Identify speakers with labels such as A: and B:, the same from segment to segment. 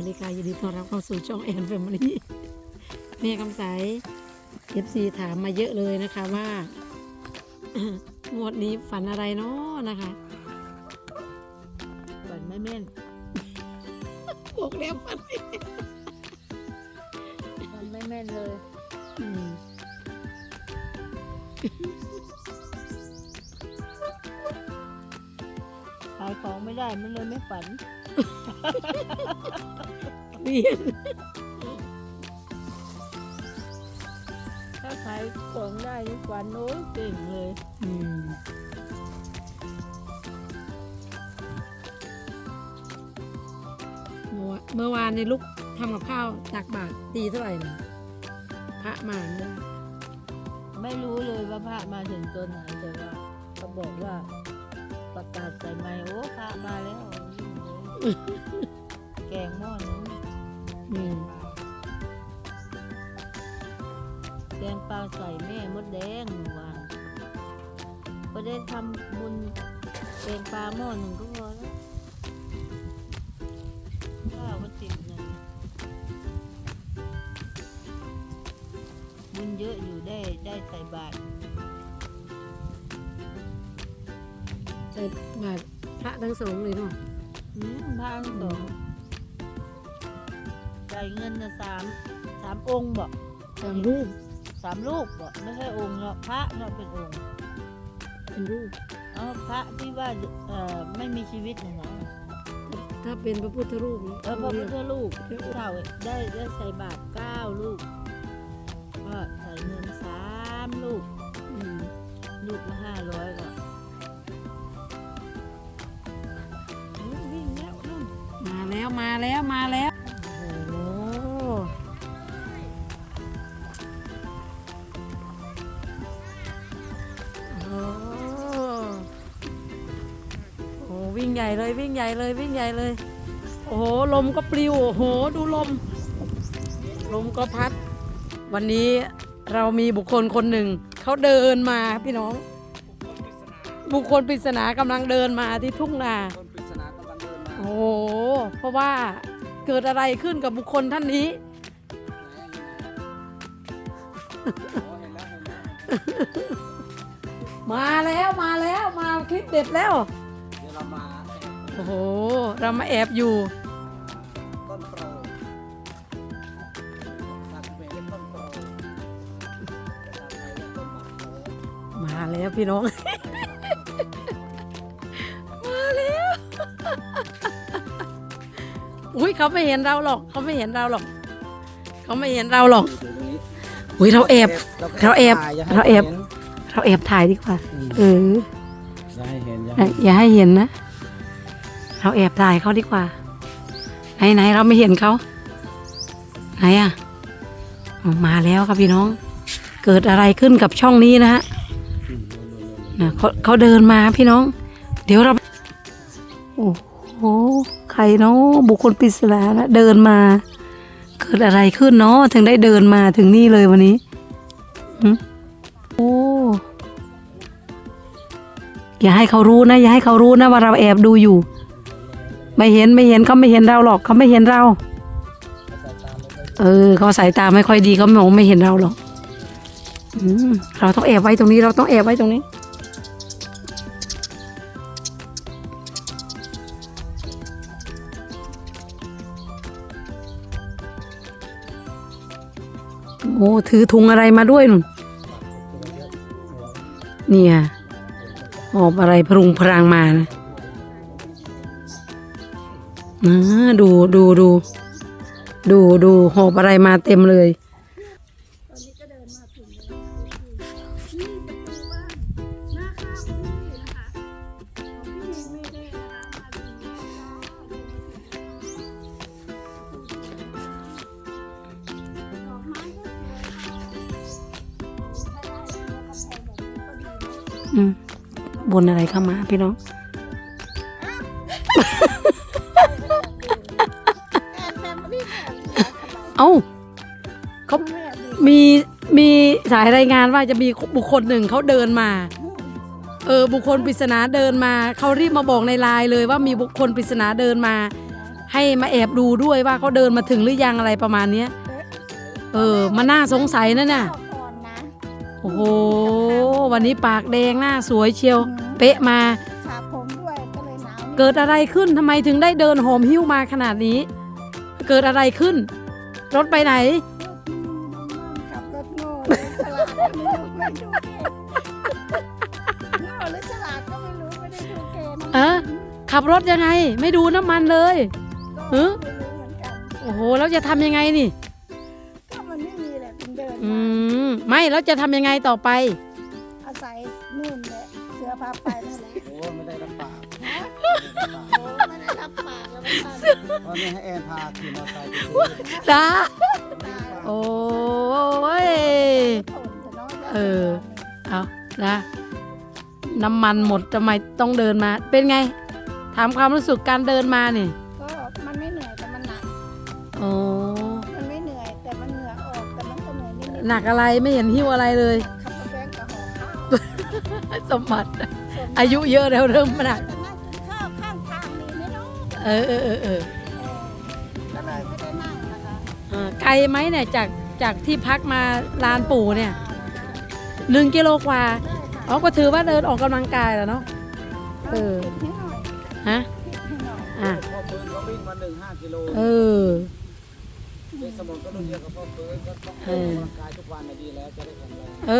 A: วัสดีค่ะยินดีต้อนรับเข้าสู่ช่องแอนแฟมิลี่แม่คำใสเอฟซีถามมาเยอะเลยนะคะว่า งวดนี้ฝันอะไรเนาะนะคะ
B: ฝันไม่แม่น
A: บอกแล้วฝันไม่
B: ฝันไม่แม่นเลย
A: อืม
B: ขายของไม่ได้มันเลยไม่ฝัน
A: เรียน
B: ถ้าขายของได้นี่ฝันโอ้ยเก่งเลย
A: อืมเมื่อวาเมื่อวานในลูกทำกับข้าวตักบาตรตีเท่าไหร่นะพระมาเนี่ย
B: ไม่รู้เลยว่าพระมาถึงตัวไหนแต่ว่าเขาบอกว่าประกาศใส่ไม้โอ้พระมาแล้ว แกงหม้อนึง
A: อืม
B: แกงปลาใส่แม่มดแดงเมื่อวานก็ได้ทำบุญแกงปลาหม้อหนึ่งก็พอแล้วข้าวมันติดหนึ่งบุญเยอะอยู่ได้ได้ใส่บาตร
A: ใส่บาตรพระทั้งสองเลยเนาะ
B: อืมพระทั้งสองจ่ายเงินนะสามสามองค์บอก
A: ตามรูป
B: สามลูกบอกไม่ใช่องค์เนาะพระเนาะเป็นองค์
A: เป็นรูป
B: เอาพระที่ว่าเอ่อไม่มีชีวิตนะเนาะ
A: ถ้าเป็นพระพุทธรูปนี่
B: เออพระพุทธรูป
A: เรียก
B: เก้าได้ได้ใส่บาตรเก้าลูกก็ใส่เงินสามลูก
A: อืม
B: ลูกละห้าร้อยก็อืมวิ่งแล้วนู่น
A: มาแล้วมาแล้วมาแล้ว ใหญ่เลยวิ่งใหญ่เลยวิ่งใหญ่เลย โอ้โหลมก็ปลิวโอ้โหดูลม ลมก็พัด วันนี้เรามีบุคคลคนหนึ่งเขาเดินมาพี่น้อง บุคคลปริศนากำลังเดินมาที่ทุ่งนา
C: คนปริศนากำลังเดินมา
A: โอ้โหเพราะว่าเกิดอะไรขึ้นกับบุคคลท่านนี้
C: อ๋อเห็นแล้วเห็นแล้ว
A: มาแล้วมาแล้วมาคลิปเด็ดแล้ว
C: เดี๋ยวเรามา
A: โอ้โห เรามาแอบอยู่
C: ต้นโปรภาษาเขมรเรียกต้นโปรภาษาไทยเรียกต้นหมากโปร
A: มาแล้วพี่น้อง มาแล้ว อุ้ยเขาไม่เห็นเราหรอก เขาไม่เห็นเราหรอก เขาไม่เห็นเราหรอก
C: อยู่ตรงนี้
A: อุ้ยเราแอบ เราแอบ
C: ถ่ยย่ให้
A: เราแอบ
C: ห็น
A: เราแอบถ่ายดีกว่า
C: อืม
A: เออ
C: อย่าให้เห็นอย่า
A: เอ่
C: ให้
A: ออย่าให้เห็นนะ เราแอบถ่ายเขาดีกว่า ไหนไหนเราไม่เห็นเขาไหนอะมาแล้วครับพี่น้อง เกิดอะไรขึ้นกับช่องนี้นะฮะ
C: นะ
A: เขาเขาเดินมาพี่น้อง เดี๋ยวเราโอ้โหใครเนาะบุคคลปริศนานะเดินมา เกิดอะไรขึ้นเนาะถึงได้เดินมาถึงนี่เลยวันนี้โอ้อย่าให้เขารู้นะ อย่าให้เขารู้นะว่าเราแอบดูอยู่ ไม่เห็นไม่เห็นเขาไม่เห็นเราหรอกเขาไม่เห็นเรา เออเขาสายตาไม่ค่อยดีเขามองไม่เห็นเราหรอกอเราต้องแอบไว้ตรงนี้เราต้องแอบไว้ตรงนี้ โอ้ถือถุงอะไรมาด้วยนุ่นเนี่ยหอบอะไรพรุงพรางมานะ อดูดูดูดูดูหอบอะไรมาเต็มเลยบนอะไรเข้ามาพี่น้อง เอ้าเขามีมีสายรายงานว่าจะมีบุคคลหนึ่งเขาเดินมา เออบุคคลปริศนาเดินมาเขารีบมาบอกในไลน์เลยว่ามีบุคคลปริศนาเดินมา ให้มาแอบดูด้วยว่าเขาเดินมาถึงหรือยังอะไรประมาณเนี้ยเออมันน่าสงสัยนะน่ะ
D: ก่อนนะ
A: โอ้โหวันนี้ปากแดงหน้าสวยเชียว เป๊ะมา
D: สระผมด้วยก็เลยหนาวนิด
A: เกิดอะไรขึ้นทำไมถึงได้เดินโหมหิ้วมาขนาดนี้ เกิดอะไรขึ้น รถไปไหน
D: ขับรถโง่เลยฉลาดก็ไม่รู้ไม่ดูเกณฑ์โง่หรือฉลาดก็ไม่รู้ไม่ได้ดูเกณฑ์
A: เออขับรถยังไง ไม่ดูน้ำมันเลย
D: ก็
A: เอ๊ะ
D: ไม่รู้เหมือนกัน
A: โอ้โหแล้วจะทำยังไงนี่
D: ก็มันไม่มีแหละถึงเดิน
A: อื
D: มาม
A: ไม่แล้วจะทำยังไงต่อไป
D: อาศัยนู่นแหละเสือพาไปนั่นแหละ
C: โอ้ไม่ได้รับปาก
D: วไม่ทำ
C: ตอนนี้ให้แอนพาขี่มอเตอร์ไซค์ไปซื้อ
A: จ้า
D: ตาย
A: โอ้ย
D: ผลจะน้อย
A: เออ เอานะน้ำมันหมดทำไมต้องเดินมา เป็นไง ถามความรู้สึกการเดินมานี่
D: ก็มันไม่เหนื่อยแต่มันหนัก
A: โอ้
D: มันไม่เหนื่อยแต่มันเหงื่อออกแต่มันก็เหนื่อยนิดๆ
A: หนักอะไรไม่เห็นหิ้วอะไรเลย
D: ขับรถแบงกับหอข้าว
A: สมบัติ อายุเยอะแล้วเริ่มหนัก
D: เอ
A: อเออเออเออ
D: ก็เลยไม่ได้นั่งนะคะ
A: เออไกลไหมเนี่ยจากจากที่พักมาลานปู่เนี่ยหนึ่งกิโลกว่า
D: ได้ค่ะ
A: อ๋อก็ถือว่าเดินออกกำลังกายแล้วเนาะ เออ
D: ผิดหน่อย
A: ฮะ
D: ผิดหน่อย
A: อะ
C: พ่อเฟินเขาวิ่งมาหนึ่งห้ากิโล
A: เออ
C: เด็กสมองก็รุ่นเดียวกับพ่อเฟินก็ต้อง
A: อ
C: อกกำลังกายทุกวันน่ะดีแล้วจะได้แข็งแรง
A: เอ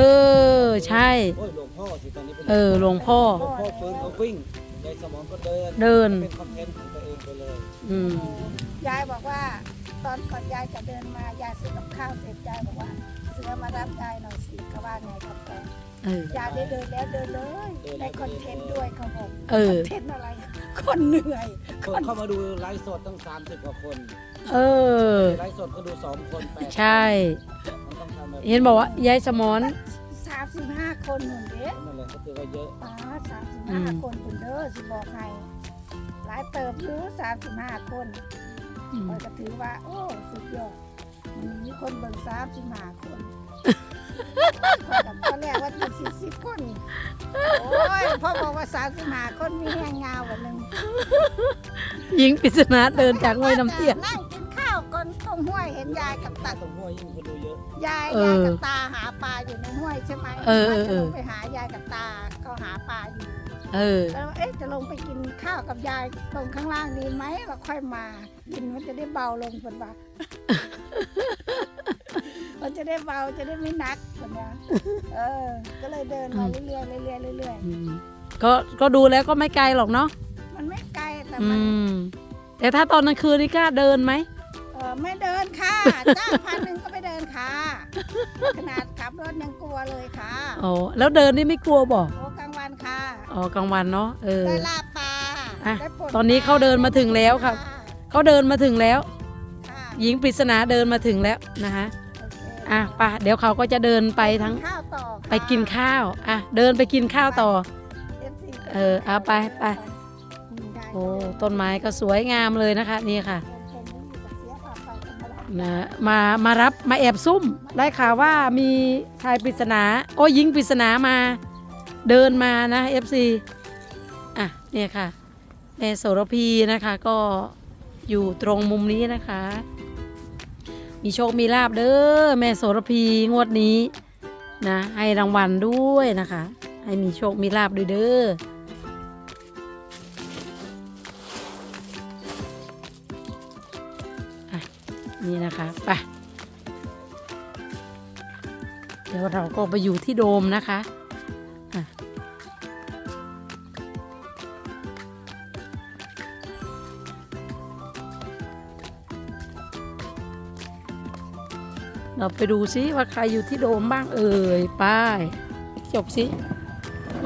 A: อใช่
C: โอ้ยหลวงพ่อสิตอนนี้เป็น
A: เออหลวงพ่อ
C: หลวงพ่อเฟิร์นเขาวิ่ง ยายสมองก็เดิน
A: เดิน
C: เป็นคอนเทนต์ของตัวเองไปเลย
A: อืม
D: ยายบอกว่า ตอนก่อนยายจะเดินมายายซื้อกับข้าวเสร็จยายบอกว่าเสือมารับยายหน่อยสิเขาว่าไงครับแต่
A: เออ
D: ยายได้เดินแล้วเดินเลยได้คอนเทนต์ด้วยเขาบอก
A: เออ
D: คอนเทนต์อะไร คนเหนื่อย
C: คนเข้ามาดูไลฟ์สดตั้ง 30 กว่าคน
A: เออ
C: ไลฟ์สดก็ดูสองคนแปด
A: ใช่
C: มันต้องทำแบบ
A: เห็นบอกว่ายายสมอน
D: สามสิบห้าคนหนุนเด้
C: นั่นแหละก็ถือว่าเยอะ
D: ป้าสามสิบ
A: อื
D: ห้ามคนคุณเด้อสิบอกให้หลายเติบอยู่สามสิบห้าคน
A: อืม
D: คอยก็ถือว่า โอ้สุดยอดมันมีคนเบิ่งสามสิบห้าคนคอยกับตอนแรกว่าจะสี่สิบคน โอ้ยพ่อบอกว่าสามสิบห้าคนมีแห้งงาววันหนึ่ง
A: หญิงปริศนาเดินจากห้วยน้ำเตี้ย
D: นั่งกิ งห้วยเห็นยายกับตา
C: ตรงห้วยยิ่งคนดูเยอะ
D: ยาย
A: เออ
D: ยายกับตาหาปลาอยู่ในห้วยใช่ไหม
A: เออเออ
D: ว่าจะ
A: เออ
D: ลงไปหายายกับตาเขาหาปลาอยู่
A: เออ
D: แล้วเอ๊ะจะลงไปกินข้าวกับยายตรงข้างล่างดีไหมเราค่อยมากินมันจะได้เบาลงคนว่า มันจะได้เบาจะได้ไม่หนักคนว่าเออ ก็เลยเดินมาเรื่อยๆเรื่อยๆเรื่อย
A: อืมก็ก็ดูแล้วก็ไม่ไกลหรอกเนาะ
D: ๆมันไม่ไกลแต่
A: อื
D: มัน
A: ม แต่ถ้าตอนกลางคืนนี่กล้าเดินไหม
D: เออไม่เดินค่ะจ้างพันหนึ่งก็ไม่เดินค่ะ ขนาดขับรถยังกลัวเลยค่ะ
A: อ๋อแล้วเดินนี่ไม่กลัวบ่
D: โอ้กลางวันค่ะ
A: อ๋อกลางวันเนาะเออ
D: ได้ลาบปลา
A: อะ
D: ได้ปลด
A: ตอนนี้เขาเดินมาถึงแล้วครับ เขาเดินมาถึงแล้ว
D: ค่ะ
A: หญิงปริศนาเดินมาถึงแล้วนะคะ
D: โอเค
A: อะไป่ะเดี๋ยวเขาก็จะเดินไปทั้ง
D: ข้าวต่อค่ะ
A: ไปกินข้าวอะเดินไปกินข้าวต่อ
D: FC
A: เออเอาไปไป
D: อืมได้
A: โอ้ต้นไม้ก็สวยงามเลยนะคะ นี่ค่ะ
D: เห็นอ นมาแล้ว
A: นะมามารับมาแอบซุ่มได้ข่าวว่ามีชายปริศนา โอ้ยิงปริศนามาเดินมานะ FC อะเนี่ยค่ะแม่โสระพีนะคะก็อยู่ตรงมุมนี้นะคะ มีโชคมีลาบเด้อแม่โสระพีงวดนี้นะให้รางวัลด้วยนะคะ ให้มีโชคมีลาบด้วยเด้อ นี่นะคะไปเดี๋ยวเราก็ไปอยู่ที่โดมนะคะอะเราไปดูซิว่าใครอยู่ที่โดมบ้างเอ่ยไป้ายจบสิ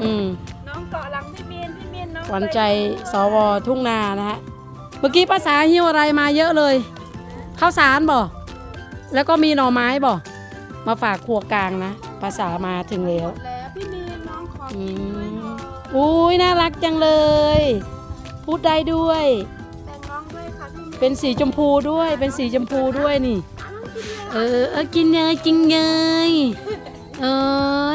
A: อืม
D: น้องเกาะหลังพี่มีนพี่มีนน้อง
A: ขวัญใจสวทุ่งนานะฮะเมื่อกี้ภาษาหิ้วอะไรมาเยอะเลย ข้าวสารบ่แล้วก็มีหน่อไม้บ่มาฝากครัวกลางนะ ภาษามาถึงแล้ว
D: แล้วพี่มีนน้องขอ
A: อื
D: กินด้วย
A: ม
D: เนาะ
A: อุ้ยน่ารักจังเลย พูดได้ด้วย
D: แบ่งน้องด้วยค่ะพี่มีน
A: เป็นสีชมพูด้วย เป็นสีชมพูด้วยนี่เออเออกินเนยกินเนยเอ้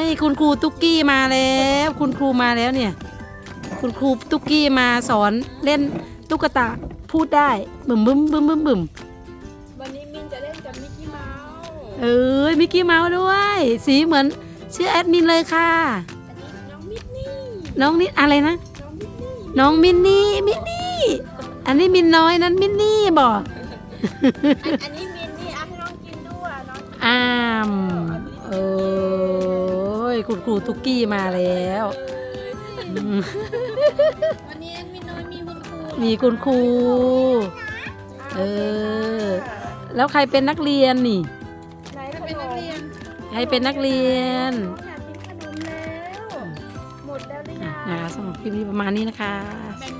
A: ยคุณครูตุ๊กกี้มาแล้ว คุณครูมาแล้วเนี่ย คุณครูตุ๊กกี้มาสอนเล่นตุ๊กตาพูดได้บึมบึมบึมบึมบึม เอ้ยมิกกี้เมาส์ด้วย สีเหมือนชื่อแอดมินเลยค่ะ
E: น้องมินนี่
A: น้องนี่อะไรนะ
E: น้องมินนี่
A: น้องมินนี่มินนี่ อันนี้มินน้อยนั้นมินนี่บอก
E: อันอันนี้มินนี่เอาให้น้องกินด้วยน้อง
A: อ้ามเอ้ยคุณครูตุกกี้มาแล้วอืม
E: วันนี้มินน้อยมีคุณครู
A: มีคุณครู เออ แล้วใครเป็นนักเรียนนี่
E: ไหน เป็นนักเรียน
A: ใครเป็นนักเรียน
E: น้องอยากกินขนมแล้ว หมดแล้วหรือยัง
A: อ่าสำหรับคลิปนี้ประมาณนี้นะคะ
E: แบ่งน้อย